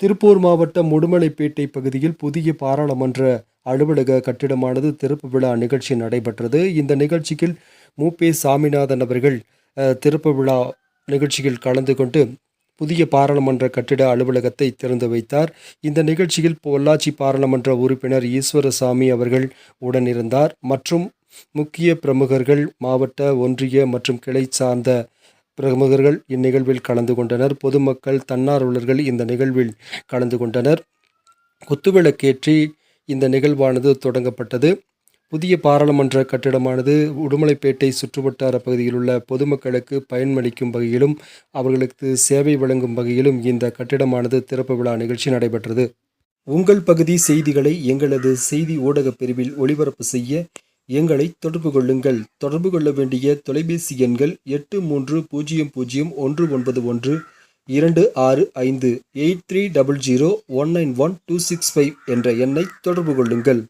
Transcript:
திருப்பூர் மாவட்டம் உடுமலைப்பேட்டை பகுதியில் புதிய பாராளுமன்ற அலுவலக கட்டிடமானது திறப்பு விழா நிகழ்ச்சி நடைபெற்றது. இந்த நிகழ்ச்சியில் மூபே சாமிநாதன் அவர்கள் திறப்பு விழா நிகழ்ச்சியில் கலந்து கொண்டு புதிய பாராளுமன்ற கட்டிட அலுவலகத்தை திறந்து வைத்தார். இந்த நிகழ்ச்சியில் பொள்ளாச்சி பாராளுமன்ற உறுப்பினர் ஈஸ்வரசாமி அவர்கள் உடனிருந்தார். மற்றும் முக்கிய பிரமுகர்கள் மாவட்ட ஒன்றிய மற்றும் கிளை சார்ந்த பிரமுகர்கள் இந்நிகழ்வில் கலந்து கொண்டனர். பொதுமக்கள் தன்னார்வலர்கள் இந்த நிகழ்வில் கலந்து கொண்டனர். குத்துவிளக்கேற்றி இந்த நிகழ்வானது தொடங்கப்பட்டது. புதிய பாராளுமன்ற கட்டிடமானது உடுமலைப்பேட்டை சுற்றுவட்டார பகுதியில் உள்ள பொதுமக்களுக்கு பயனளிக்கும் வகையிலும் அவர்களுக்கு சேவை வழங்கும் வகையிலும் இந்த கட்டிடமானது திறப்பு விழா நிகழ்ச்சி நடைபெற்றது. உங்கள் பகுதி செய்திகளை எங்களது செய்தி ஊடகப் பிரிவில் ஒளிபரப்பு செய்ய எங்களை தொடர்பு கொள்ளுங்கள். தொடர்பு கொள்ள வேண்டிய தொலைபேசி எண்கள் எட்டு மூன்று பூஜ்ஜியம் பூஜ்ஜியம் ஒன்று ஒன்பது ஒன்று இரண்டு ஆறு ஐந்து eight three double zero one nine one two six five என்ற எண்ணை தொடர்பு கொள்ளுங்கள்.